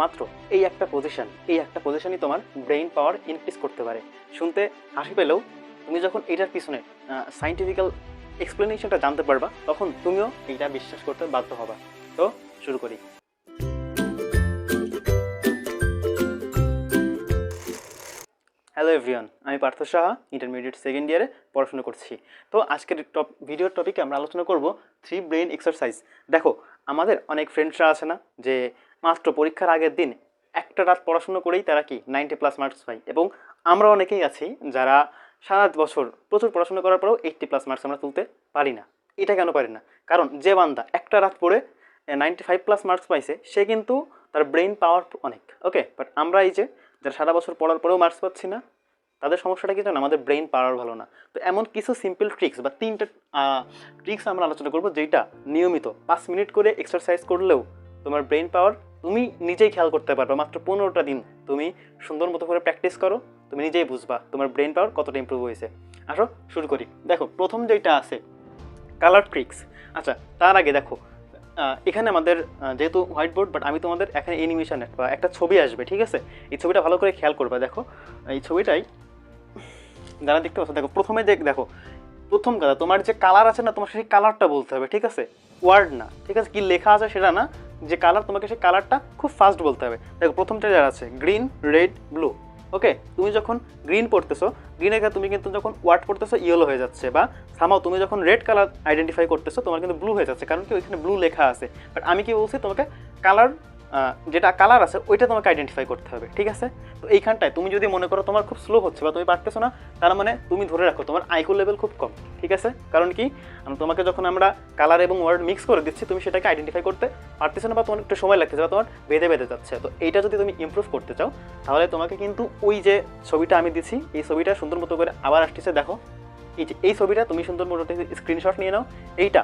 মাত্র এই একটা পজিশন এই একটা পজিশনই তোমার ব্রেইন পাওয়ার ইনক্রিজ করতে পারে। শুনতে হাসি পেলেও তুমি যখন এটার পিছনে সাইন্টিফিক্যাল এক্সপ্লেনেশনটা জানতে পারবা, তখন তুমিও এইটা বিশ্বাস করতে বাধ্য হবা। তো শুরু করি। হ্যালো এভরিওয়ান আমি পার্থ সাহা ইন্টারমিডিয়েট সেকেন্ড ইয়ারে পড়াশোনা করছি। তো আজকের টপ ভিডিওর টপিকে আমরা আলোচনা করব থ্রি ব্রেন এক্সারসাইজ দেখো, আমাদের অনেক ফ্রেন্ডসরা আছে না, যে মাত্র পরীক্ষার আগের দিন একটা রাত পড়াশুনো করেই তারা কি নাইনটি প্লাস মার্কস পায়। এবং আমরা অনেকেই আছি যারা সারা বছর প্রচুর পড়াশোনা করার পরেও এইটটি প্লাস মার্কস আমরা তুলতে পারি না। এটা কেন পারি না? কারণ যে বান্দা একটা রাত পড়ে নাইনটি ফাইভ প্লাস মার্কস পাইছে, সে কিন্তু তার ব্রেন পাওয়ার অনেক ওকে বাট আমরা এই যে, যারা সারা বছর পড়ার পরেও মার্কস পাচ্ছি না, তাদের সমস্যাটা কি জানো? আমাদের ব্রেন পাওয়ার ভালো না। তো এমন কিছু সিম্পল ট্রিক্স বা তিনটে ট্রিক্স আমরা আলোচনা করব যেটা নিয়মিত পাঁচ মিনিট করে এক্সারসাইজ করলেও তোমার ব্রেন পাওয়ার তুমি নিজেই খেয়াল করতে পারবে। মাত্র পনেরোটা দিন তুমি সুন্দর মতো করে প্র্যাকটিস করো, তুমি নিজেই বুঝবা তোমার ব্রেন পাওয়ার কতটা ইম্প্রুভ হয়েছে। আসো, শুরু করি। দেখো, প্রথম যেটা আছে কালার ট্রিক্স আচ্ছা তার আগে দেখো এখানে আমাদের যেহেতু হোয়াইট বোর্ড বাট আমি তোমাদের এখানে অ্যানিমেশন বা একটা ছবি আসবে, ঠিক আছে? এই ছবিটা ভালো করে খেয়াল করবে, দেখো। এই ছবিটাই, যারা দেখতে পাচ্ছ, দেখো, প্রথমে যে, দেখো, প্রথম কথা, তোমার যে কালার আছে না, তোমার সেই কালারটা বলতে হবে, ঠিক আছে? ওয়ার্ড না, ঠিক আছে? কি লেখা আছে সেটা না যে কালার তোমাকে সেই কালারটা খুব ফাস্ট বলতে হবে। দেখো, প্রথম টেলার আছে গ্রিন রেড ব্লু ওকে তুমি যখন গ্রিন পড়তেছো গ্রিনের তুমি কিন্তু যখন ওয়ার্ড পড়তেছো ইয়েলো হয়ে যাচ্ছে বা সামাও তুমি যখন রেড কালার আইডেন্টিফাই করতেছো, তোমার কিন্তু ব্লু হয়ে যাচ্ছে, কারণ কি ওইখানে ব্লু লেখা আছে। বাট আমি কি বলছি, তোমাকে কালার যেটা কালার আছে, ওইটা তোমাকে আইডেন্টিফাই করতে হবে, ঠিক আছে? তো এইখানটায় তুমি যদি মনে করো তোমার খুব স্লো হচ্ছে বা তুমি পারতেছো না, তার মানে তুমি ধরে রাখো, তোমার আইকো লেভেল খুব কম, ঠিক আছে? কারণ কি? তোমাকে যখন আমরা কালার এবং ওয়ার্ড মিক্স করে দিচ্ছি, তুমি সেটাকে আইডেন্টিফাই করতে পারতেছো না বা তোমার একটু সময় লাগতেছে বা তোমার বেঁধে বেঁধে যাচ্ছে। তো এইটা যদি তুমি ইমপ্রুভ করতে চাও, তাহলে তোমাকে কিন্তু ওই যে ছবিটা আমি দিচ্ছি এই ছবিটা সুন্দর মতো করে আবার আসতেছে, দেখো। এই যে, এই ছবিটা তুমি সুন্দর মতো স্ক্রিনশট নিয়ে নাও। এইটা,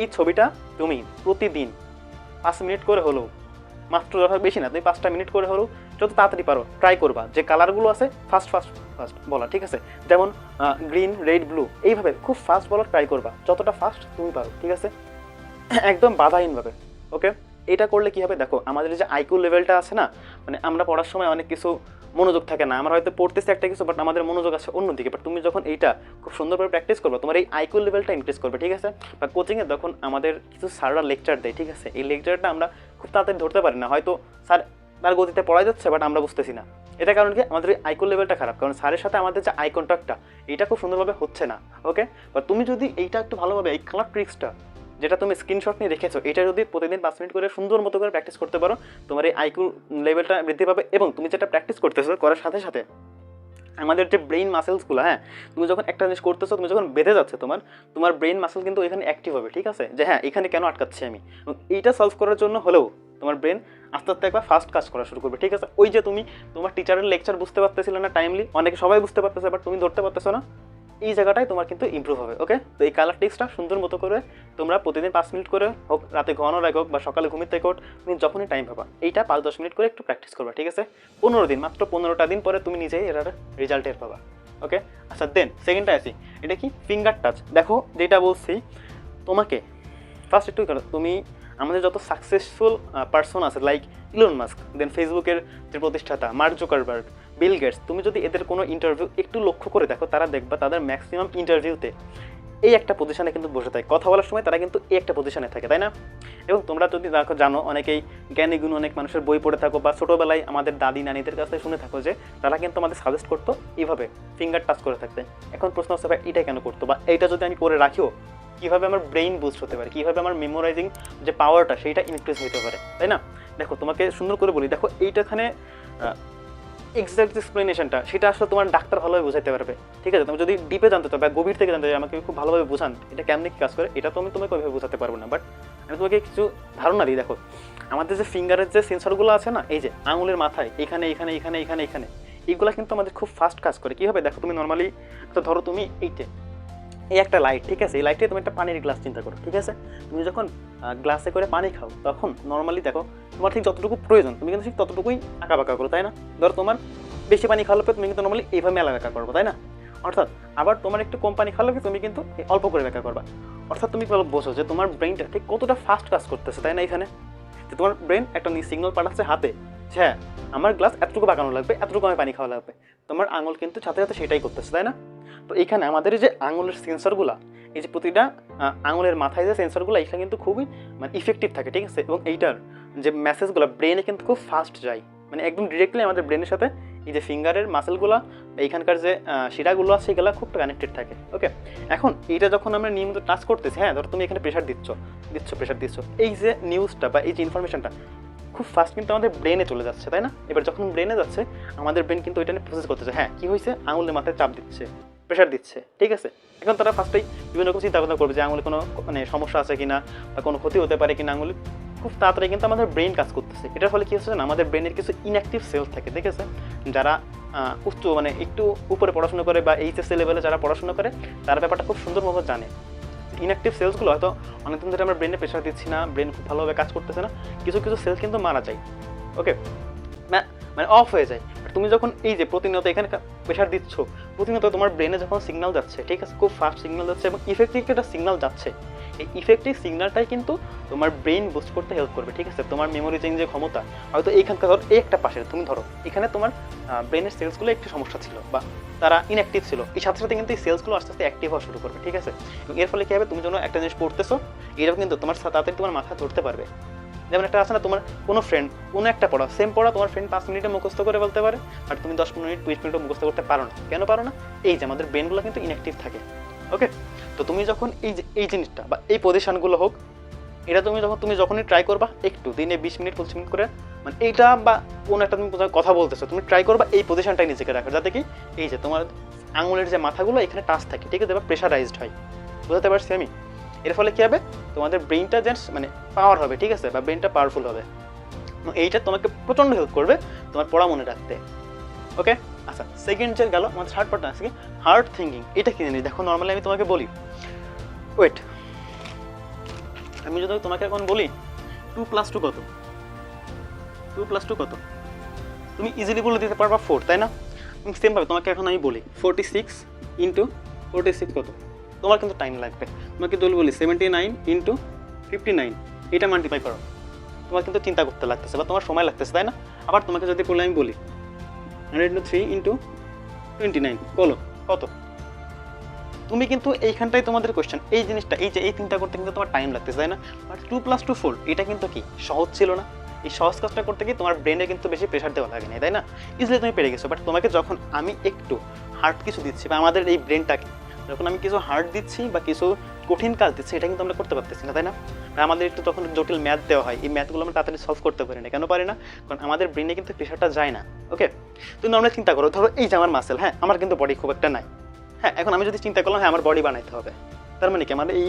এই ছবিটা তুমি প্রতিদিন পাঁচ মিনিট করে হলেও মাত্র যথা বেশি না, তুমি পাঁচটা মিনিট করে হলেও যত তাড়াতাড়ি পারো ট্রাই করবা। যে কালারগুলো আছে ফার্স্ট ফার্স্ট ফার্স্ট বলা, ঠিক আছে? যেমন গ্রিন রেড ব্লু এইভাবে খুব ফাস্ট বলার ট্রাই করবা। যতটা ফাস্ট তুমি পারো, ঠিক আছে? একদম বাধাহীনভাবে ওকে এটা করলে কি হবে? দেখো, আমাদের যে আইকিউ লেভেলটা আছে না মানে আমরা পড়ার সময় অনেক কিছু মনোযোগ থাকে না। আমরা হয়তো পড়তেছি একটা কিছু বাট আমাদের মনোযোগ আছে অন্যদিকে। বাট তুমি যখন এইটা খুব সুন্দরভাবে প্র্যাকটিস করবে, তোমার এই আইকিউ লেভেলটা ইনক্রিজ করবে, ঠিক আছে? বা কোচিংয়ে যখন আমাদের কিছু স্যাররা লেকচার দেয়, ঠিক আছে? এই লেকচারটা আমরা খুব তাড়াতাড়ি ধরতে পারি না। হয়তো স্যার তার গতিতে পড়াই যাচ্ছে বাট আমরা বুঝতেছি না। এটা কারণ কি? আমাদের আইকন লেভেলটা খারাপ। কারণ স্যারের সাথে আমাদের যে আই কন্ট্যাক্টটা এটা খুব সুন্দরভাবে হচ্ছে না। ওকে বা তুমি যদি এইটা একটু ভালোভাবে, এই কালার ট্রিক্সটা যেটা তুমি স্ক্রিনশট নিয়ে রেখেছো, এটা যদি প্রতিদিন পাঁচ মিনিট করে সুন্দর মতো করে প্র্যাকটিস করতে পারো, তোমার এই আইকিউ লেভেলটা বৃদ্ধি পাবে এবং তুমি যেটা প্র্যাকটিস করতেছো, করার সাথে সাথে আমাদের যে ব্রেইন মাসেলসগুলো হ্যাঁ তুমি যখন একটা জিনিস করতেছো, তুমি যখন বেঁধে যাচ্ছে তোমার তোমার ব্রেইন মাসেল কিন্তু এখানে অ্যাক্টিভ হবে, ঠিক আছে? যে হ্যাঁ এখানে কেন আটকাচ্ছি আমি? এইটা সলভ করার জন্য হলেও তোমার ব্রেন আস্তে আস্তে একবার ফাস্ট কাজ করা শুরু করবে, ঠিক আছে? ওই যে তুমি, তোমার টিচারের লেকচার বুঝতে পারতেছিলে না টাইমলি অনেকে সবাই বুঝতে পারতেছে বাট তুমি ধরতে পারতেছো না। এই জায়গাটায় তোমার কিন্তু ইমপ্রুভ হবে ওকে তো এই কালার টিক্সটা সুন্দর মতো করে তোমরা প্রতিদিন পাঁচ মিনিট করে হোক, রাতে ঘুমানোর আগে হোক বা সকালে ঘুমিয়ে থেকে হোক তুমি যখনই টাইম পাবা, এইটা পাঁচ দশ মিনিট করে একটু প্র্যাকটিস করবা, ঠিক আছে? পনেরো দিন, মাত্র পনেরোটা দিন পরে তুমি নিজেই এর রেজাল্ট টের পাবা ওকে আচ্ছা দেন সেকেন্ডটা আসি, এটা কি? ফিঙ্গার টাচ দেখো যেটা বলছি, তোমাকে ফার্স্ট একটু তুমি আমাদের যত সাকসেসফুল পার্সন আছে লাইক ইলন মাস্ক দেন ফেসবুকের যে প্রতিষ্ঠাতা মার্ক জুকারবার্গ বিল গেটস তুমি যদি এদের কোনো ইন্টারভিউ একটু লক্ষ্য করে দেখো, তারা দেখবা তাদের ম্যাক্সিমাম ইন্টারভিউতে এই একটা পজিশনে কিন্তু বসে থাকে। কথা বলার সময় তারা কিন্তু এই একটা পজিশনে থাকে, তাই না? এবং তোমরা যদি দেখো, জানো অনেকেই জ্ঞানী গুণ অনেক মানুষের বই পড়ে থাকো বা ছোটোবেলায় আমাদের দাদি, নানিদের কাছে শুনে থাকো যে তারা কিন্তু আমাদের সাজেস্ট করতো এইভাবে ফিঙ্গার টাচ করে থাকতে। এখন প্রশ্ন হচ্ছে, ভাই এটা কেন করতো? বা, এইটা যদি আমি করে রাখিও, কীভাবে আমার ব্রেইন বুস্ট হতে পারে? কীভাবে আমার মেমোরাইজিং যে পাওয়ারটা সেইটা ইনক্রিজ হতে পারে? তাই না? দেখো, তোমাকে সুন্দর করে বলি, দেখো, এইটাখানে এক্সাক্ট এক্সপ্লেনেশনটা সেটা আসলে তোমার ডাক্তার ভালোভাবে বোঝাতে পারবে। ঠিক আছে? তুমি যদি ডিপে জানতে চাও বা গভীর থেকে জানতে চাও আমাকে খুব ভালোভাবে বোঝান, এটা কেমনি কাজ করে, এটা তো আমি তোমাকে ওইভাবে বোঝাতে পারব না। বাট আমি তোমাকে কিছু ধারণা দিই, দেখো। আমাদের যে ফিঙ্গারের যে সেন্সরগুলো আছে না, এই যে আঙুলের মাথায়, এখানে এখানে এখানে এখানে এখানে এইগুলো কিন্তু আমাদের খুব ফাস্ট কাজ করে। কী হবে? দেখো, তুমি নর্মালি তো ধরো তুমি এইটে এই একটা লাইট ঠিক আছে? এই লাইটে তুমি একটা পানির গ্লাস চিন্তা করো, ঠিক আছে? তুমি যখন গ্লাসে করে পানি খাও, তখন নর্মালি দেখো, তোমার ঠিক যতটুকু প্রয়োজন, তুমি কিন্তু ঠিক ততটুকুই আঁকা বাঁকা করো, তাই না? ধরো তোমার বেশি পানি খাওয়ার পর তুমি কিন্তু নর্মালি এইভাবে ব্যাখ্যা করব, তাই না? অর্থাৎ আবার তোমার একটু কম পানি খাওয়ালে তুমি কিন্তু অল্প করে ব্যাখ্যা করবা। অর্থাৎ তুমি বোঝো যে তোমার ব্রেনটা ঠিক কতটা ফাস্ট কাজ করতেছে, তাই না, এখানে? যে তোমার ব্রেন একটা সিগন্যাল পাঠাচ্ছে হাতে হ্যাঁ আমার গ্লাস এতটুকু বাগানো লাগবে, এতটুকু আমি পানি খাওয়া লাগবে। তোমার আঙুল কিন্তু সাথে সাথে সেটাই করতেছে, তাই না? তো এখানে আমাদের যে আঙুলের সেন্সরগুলো এই যে প্রতিটা আঙুলের মাথায় যে সেন্সরগুলো এখানে কিন্তু খুবই মানে ইফেক্টিভ থাকে, ঠিক আছে? এবং এইটার যে মেসেজগুলো ব্রেনে কিন্তু খুব ফাস্ট যায়। মানে একদম ডিরেক্টলি আমাদের ব্রেনের সাথে, এই যে ফিঙ্গারের মাসেলগুলো এইখানকার যে শিরাগুলো আছে, সেগুলো খুব কানেক্টেড থাকে ওকে এখন, এইটা যখন আমরা নিয়মিত টাচ করতেছি হ্যাঁ? ধরো তুমি এখানে প্রেশার দিচ্ছ দিচ্ছ প্রেশার দিচ্ছ। এই যে নিউজটা বা এই যে ইনফরমেশনটা খুব ফাস্ট কিন্তু আমাদের ব্রেনে চলে যাচ্ছে, তাই না? এবার যখন ব্রেনে যাচ্ছে, আমাদের ব্রেন কিন্তু ওইটা নিয়ে প্রসেস করতেছে। হ্যাঁ কি হয়েছে আঙুলের মাথায় চাপ দিচ্ছে প্রেশার দিচ্ছে, ঠিক আছে? এখন তারা ফার্স্টেই বিভিন্ন রকম চিন্তা ভাবনা করবে যে আঙুলে কোনো মানে সমস্যা আছে কিনা বা কোনো ক্ষতি হতে পারে কিনা আঙুলে। খুব তাড়াতাড়ি কিন্তু আমাদের ব্রেন কাজ করতেছে। এটার ফলে কি হচ্ছে না আমাদের ব্রেনের কিছু ইনঅ্যাক্টিভ সেলস থাকে, ঠিক আছে? যারা উচ্চ মানে একটু উপরে পড়াশোনা করে বা এইচএসসি লেভেলে যারা পড়াশোনা করে, তারা ব্যাপারটা খুব সুন্দরভাবে জানে। ইনঅ্যাক্টিভ সেলসগুলো হয়তো অনেকদিন ধরে আমরা ব্রেনে প্রেশার দিচ্ছি না ব্রেন খুব ভালোভাবে কাজ করতেছে না, কিছু কিছু সেলস কিন্তু মারা যায়। ওকে মানে অফ হয়ে যায়। তুমি যখন এই যে প্রতিনিয়ত এখানে প্রেশার দিচ্ছ, প্রতিনিয়ত তোমার ব্রেনে যখন সিগনাল যাচ্ছে, ঠিক আছে? খুব ফাস্ট সিগনাল যাচ্ছে এবং ইফেক্টিভ একটা সিগনাল যাচ্ছে। এই ইফেক্টিভ সিগন্যালটাই কিন্তু তোমার ব্রেন বুস্ট করতে হেল্প করবে, ঠিক আছে? তোমার মেমোরি চেঞ্জ যে ক্ষমতা। হয়তো এইখানকার ধরো, এই একটা পাশে, তুমি ধরো, এখানে তোমার ব্রেনের সেলসগুলো একটু সমস্যা ছিল বা তারা ইনঅ্যাক্টিভ ছিল। এই সাথে সাথে কিন্তু এই সেলসগুলো আস্তে আস্তে অ্যাক্টিভ হওয়া শুরু করবে, ঠিক আছে? এর ফলে কী হবে? তুমি যখন একটা জিনিস পড়তেছো এটাও কিন্তু তোমার তাড়াতাড়ি তোমার মাথা ধরতে পারবে। যেমন একটা আছে না, তোমার কোনো ফ্রেন্ড কোনো একটা পড়া সেম পড়া তোমার ফ্রেন্ড পাঁচ মিনিটে মুখস্থ করে বলতে পারে, আর তুমি দশ মিনিট, বিশ মিনিটও মুখস্থ করতে পারো না। কেন পারো না? এই যে আমাদের ব্রেনগুলো কিন্তু ইনঅ্যাক্টিভ থাকে। ওকে তো তুমি যখন এই যে, এই জিনিসটা বা এই পজিশনগুলো হোক, এটা তুমি যখন, তুমি যখনই ট্রাই করবা, একটু, দিনে বিশ মিনিট, পঁচিশ মিনিট করে মানে এইটা বা কোনো একটা তুমি কথা বলতেছো, তুমি ট্রাই করবা এই পজিশনটাই নিজেকে রাখো। যাতে কি, এই যে তোমার আঙুলের যে মাথাগুলো, এখানে টাচ থাকে, ঠিক আছে? বা প্রেশারাইজড হয়। বুঝতে পারছি আমি? এর ফলে কী হবে? তোমাদের ব্রেনটা যেন মানে পাওয়ার হবে, ঠিক আছে? বা ব্রেনটা পাওয়ারফুল হবে। এইটা তোমাকে প্রচণ্ড হেল্প করবে তোমার পড়া মনে রাখতে। ওকে আচ্ছা সেকেন্ড যে গেল আমাদের থার্ড পার্টটা আছে কি? হার্ড থিঙ্কিং এটা কিনে জানি দেখো নর্মালি আমি তোমাকে বলি। ওয়েট আমি যদি তোমাকে এখন বলি টু প্লাস টু কত? টু প্লাস টু কত? তুমি ইজিলি বলে দিতে পারবা ফোর তাই না? সেমভাবে তোমাকে এখন আমি বলি forty six into forty six কত? তোমার কিন্তু টাইম লাগবে। তোমাকে যদি বলি seventy nine into fifty nine এটা মাল্টিপ্লাই করো। তোমার কিন্তু চিন্তা করতে লাগতেছে বা তোমার সময় লাগতেছে, তাই না? আবার তোমাকে যদি বলে, আমি বলি hundred into three into twenty nine বলো, কত? তুমি কিন্তু এইখানটাই তোমাদের কোয়েশ্চেন এই জিনিসটা, এই যে এই তিনটা করতে কিন্তু তোমার টাইম লাগতেছে, তাই না? But two plus two four এটা কিন্তু কি? সহজ ছিল না। এই সহজ কাজটা করতে গিয়ে তোমার ব্রেনে কিন্তু বেশি প্রেশার দেওয়া লাগে না তাই না? ইজিলি তুমি পেরে গেছো বাট তোমাকে যখন আমি একটু হার্ড কিছু দিচ্ছি, বা আমাদের এই ব্রেনটাকে যখন আমি কিছু হার্ড দিচ্ছি, বা কিছু কঠিন কাজ দিচ্ছি, এটা কিন্তু আমরা করতে পারতেছি না, তাই না? আমাদের একটু তখন জটিল ম্যাথ দেওয়া হয়, এই ম্যাথগুলো আমরা তাড়াতাড়ি সলভ করতে পারি না, কেন পারি না? কারণ আমাদের ব্রেনে কিন্তু প্রেশারটা যায় না ওকে তুমি আমরা চিন্তা করো, ধরো এই যে আমার মাসেল হ্যাঁ আমার কিন্তু বডি খুব একটা নাই হ্যাঁ এখন আমি যদি চিন্তা করলাম হ্যাঁ আমার বডি বানাইতে হবে, তার মানে কি? আমার এই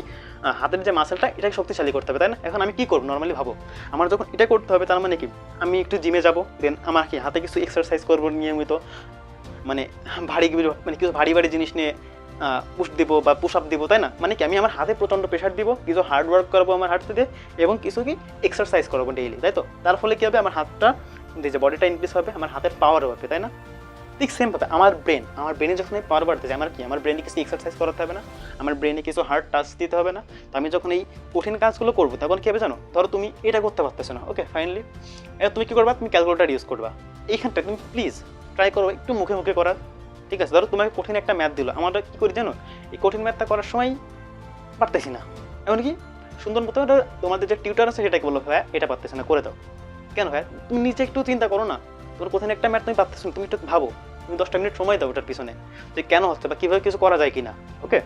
হাতের যে মাসেলটা এটাকে শক্তিশালী করতে হবে, তাই না? এখন আমি কি করব? নর্মালি ভাবো, আমার যখন এটা করতে হবে, তার মানে কি? আমি একটু জিমে যাব দেন আমার কি, হাতে কিছু এক্সারসাইজ করব নিয়মিত মানে ভারী মানে কিছু ভারী ভারী জিনিস নিয়ে পুশ দিব বা পুশ আপ দিব, তাই না? মানে কি আমি আমার হাতে প্রচণ্ড প্রেশার দিব, কিছু হার্ড ওয়ার্ক করব আমার হাতটা দিয়ে, এবং কিছু কি এক্সারসাইজ করব ডেইলি তাই তো? তার ফলে কি হবে? আমার হাতটা, যে বডিটা ইনক্রিজ হবে, আমার হাতের পাওয়ারও হবে, তাই না? ঠিক সেমভাবে আমার ব্রেন আমার ব্রেনে যখন আমি পাওয়ার বাড়তেছে, আমার কি? আমার ব্রেনে কিছু এক্সারসাইজ করাতে হবে না, আমার ব্রেনে কিছু হার্ড টাচ দিতে হবে না, তো আমি যখন এই কঠিন কাজগুলো করব, তখন কী হবে জানো? ধরো তুমি এটা করতে পারতেছো না ওকে ফাইনালি এবার তুমি কী করবা? তুমি ক্যালকুলেটার ইউজ করবা। এইখানটা তুমি প্লিজ ট্রাই করো, একটু মুখে মুখে করার। ঠিক আছে, ধরো তোমাকে কঠিন একটা ম্যাথ দিল। আমরা কী করি জানো? এই কঠিন ম্যাথটা করার সময় পারতেছি না। এমনকি সুন্দর মতো তোমাদের যে টিউটার আছে সেটাকে বলো ভাই এটা পারতেছে না, করে দাও। কেন ভাই তুমি নিজে একটু চিন্তা করো না। তোমার কঠিন একটা ম্যাথ তুমি পারতেছো না, তুমি একটু ভাবো। তুমি দশটা মিনিট সময় দাও ওটার পিছনে, যে কেন হচ্ছে বা কীভাবে কিছু করা যায় কিনা ওকে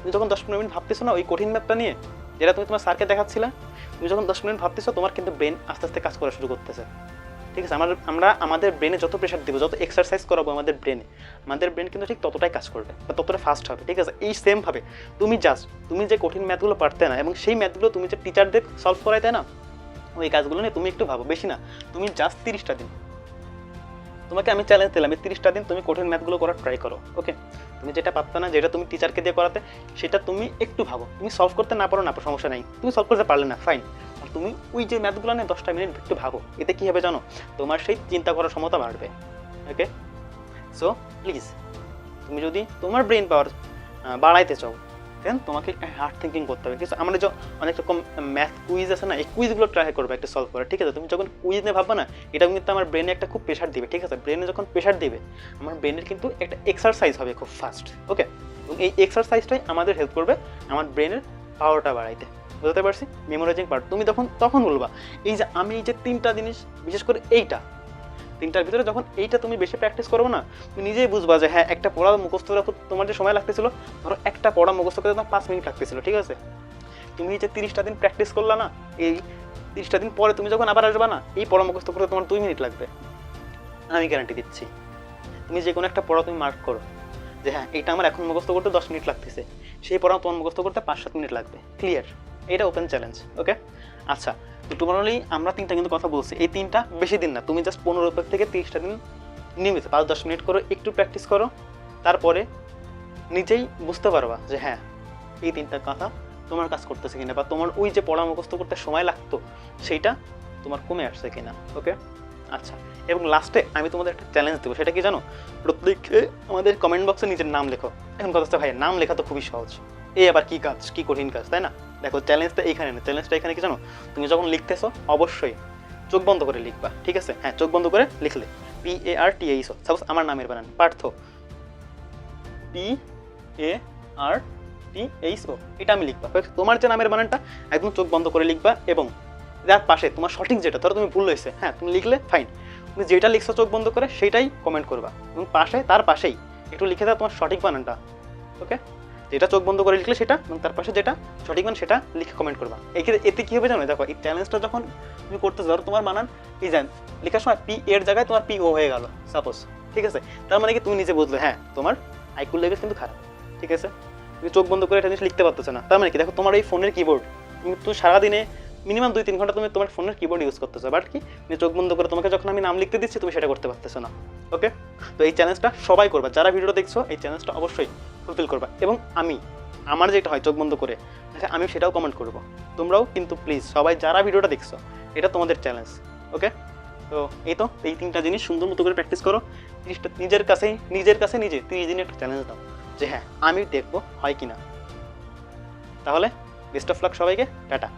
তুমি যখন দশ পনেরো মিনিট ভাবতেছো না, ওই কঠিন ম্যাপটা নিয়ে, যেটা তুমি তোমার স্যারকে দেখাচ্ছিলে, তুমি যখন দশ মিনিট ভাবতেছো, তোমার কিন্তু ব্রেন আস্তে আস্তে কাজ করা শুরু করতেছে। ঠিক আছে? আমার আমরা আমাদের ব্রেনে যত প্রেশার দেবো, যত এক্সারসাইজ করাবো আমাদের ব্রেনে আমাদের ব্রেন কিন্তু ঠিক ততটাই কাজ করবে বা ততটা ফাস্ট হবে, ঠিক আছে? এই সেমভাবে তুমি জাস্ট তুমি যে কঠিন ম্যাথগুলো পারতে না, এবং সেই ম্যাথগুলো তুমি যে টিচারদের সলভ করাইতে না? ওই কাজগুলো নিয়ে তুমি একটু ভাবো, বেশি না, তুমি জাস্ট তিরিশটা দিন। তোমাকে আমি চ্যালেঞ্জ দিলাম, এই তিরিশটা দিন তুমি কঠিন ম্যাথগুলো করার ট্রাই করো ওকে তুমি যেটা পারতে না, যেটা তুমি টিচারকে দিয়ে করাতে, সেটা তুমি একটু ভাবো। তুমি সলভ করতে না পারো, না, সমস্যা নেই। তুমি সলভ করতে পারলে না ফাইন তুমি ওই যে ম্যাথগুলো নিয়ে দশটা মিনিট একটু ভাবো এতে কী হবে জানো? তোমার সেই চিন্তা করার ক্ষমতা বাড়বে ওকে সো প্লিজ তুমি যদি তোমার ব্রেন পাওয়ার বাড়াইতে চাও দেন তোমাকে হার্ড থিঙ্কিং করতে হবে কিন্তু আমাদের যে অনেক রকম ম্যাথ কুইজ আছে না, এই কুইজগুলো ট্রাই করবে একটা সলভ করা ঠিক আছে? তুমি যখন কুইজ নিয়ে ভাববে না, এটা কিন্তু আমার ব্রেনে একটা খুব প্রেশার দিবে, ঠিক আছে? ব্রেনে যখন প্রেশার দিবে, আমার ব্রেনের কিন্তু একটা এক্সারসাইজ হবে খুব ফাস্ট ওকে এবং এই এক্সারসাইজটাই আমাদের হেল্প করবে, আমার ব্রেনের পাওয়ারটা বাড়াইতে। বুঝতে পারছি? মেমোরাইজিং পার্ট তুমি তখন তখন বলবা, এই যে আমি এই যে তিনটা জিনিস, বিশেষ করে এইটা, তিনটার ভিতরে যখন এইটা তুমি বেশি প্র্যাকটিস করবে না, তুমি নিজেই বুঝবা যে হ্যাঁ একটা পড়া মুখস্থ তোমার যে সময় লাগতেছিল, ধরো একটা পড়া মুখস্থ করতে তোমার পাঁচ মিনিট লাগতেছিল, ঠিক আছে? তুমি এই যে তিরিশটা দিন প্র্যাকটিস করলা না, এই তিরিশটা দিন পরে তুমি যখন আবার আসবা না, এই পড়া মুখস্থ করতে তোমার দুই মিনিট লাগবে। আমি গ্যারান্টি দিচ্ছি। তুমি যে কোনো একটা পড়া তুমি মার্ক করো, যে হ্যাঁ এটা আমার এখন মুখস্থ করতে দশ মিনিট লাগতেছে, সেই পড়া তোমার মুখস্থ করতে পাঁচ সাত মিনিট লাগবে ক্লিয়ার এটা ওপেন চ্যালেঞ্জ ওকে আচ্ছা তো টোটালি আমরা তিনটা কিন্তু কথা বলছি। এই তিনটা বেশি দিন না, তুমি জাস্ট পনেরো থেকে তিরিশটা দিন নিয়মিত, পাঁচ দশ মিনিট করো একটু প্র্যাকটিস করো, তারপরে নিজেই বুঝতে পারবা যে হ্যাঁ এই তিনটা কথা তোমার কাজ করতেছে কিনা বা তোমার ওই যে পড়া মুখস্থ করতে সময় লাগতো, সেইটা তোমার কমে আসছে কিনা ওকে আচ্ছা এবং লাস্টে আমি তোমাদের একটা চ্যালেঞ্জ দেবো, সেটা কি জানো? প্রত্যেকে আমাদের কমেন্ট বক্সে নিজের নাম লেখো। এখন কথা হচ্ছে ভাই নাম লেখা তো খুবই সহজ। এই আবার কি কাজ, কি কঠিন কাজ, তাই না? দেখো চ্যালেঞ্জটা এইখানে না চ্যালেঞ্জটা এখানে কি জানো? তুমি যখন লিখতেছো, অবশ্যই চোখ বন্ধ করে লিখবা, ঠিক আছে? হ্যাঁ চোখ বন্ধ করে লিখলে। P A R T H suppose আমার নামের বানান, Partha. P A R T H O এটা আমি লিখবা তোমার যে নামের বানানটা, একদম চোখ বন্ধ করে লিখবা এবং যার পাশে তোমার সঠিক যেটা, ধরো তুমি ভুল হয়েছে হ্যাঁ তুমি লিখলে ফাইন তুমি যেটা লিখছো চোখ বন্ধ করে, সেটাই কমেন্ট করবা। এবং পাশে, তার পাশেই, একটু লিখে দাও তোমার সঠিক বানানটা ওকে যেটা চোখ বন্ধ করে লিখলে সেটা এবং তার পাশে যেটা সঠিক মান সেটা লিখে কমেন্ট করবা। এক্ষেত্রে এতে কী হবে জানো? দেখো, এই চ্যালেঞ্জটা যখন তুমি করতে ধরো তোমার বানান এই জান লেখার সময় পি এর জায়গায় তোমার পি ও হয়ে গেল সাপোজ ঠিক আছে? তার মানে কি তুমি নিজে বুঝলে হ্যাঁ তোমার আইকুল লেভেল কিন্তু খারাপ, ঠিক আছে? তুমি চোখ বন্ধ করে এটা জিনিস লিখতে পারতেছো না। তার মানে কি, দেখো, তোমার এই ফোনের কিবোর্ড তুমি তো সারাদিনে মিনিমাম দুই তিন ঘণ্টা তুমি তোমার ফোনের কিবোর্ড ইউজ করতেছো বাট কি, তুমি চোখ বন্ধ করে তোমাকে যখন আমি নাম লিখতে দিচ্ছি, তুমি সেটা করতে পারতেছো না ওকে তো এই চ্যালেঞ্জটা সবাই করবা। যারা ভিডিওটা দেখছ, এই চ্যালেঞ্জটা অবশ্যই ফুলফিল করবা। এবং আমি আমার যেটা হয় চোখ বন্ধ করে আচ্ছা, আমি সেটাও কমেন্ট করব। তোমরাও কিন্তু প্লিজ সবাই যারা ভিডিওটা দেখছ এটা তোমাদের চ্যালেঞ্জ ওকে তো এই তো এই তিনটা জিনিস সুন্দর মতো করে প্র্যাকটিস করো। জিনিসটা নিজের কাছেই নিজের কাছে নিজে তিরিশ দিনে একটা চ্যালেঞ্জ দাও যে হ্যাঁ আমি দেখব হয় কি না তাহলে বেস্ট অফ লাক সবাইকে টাটা।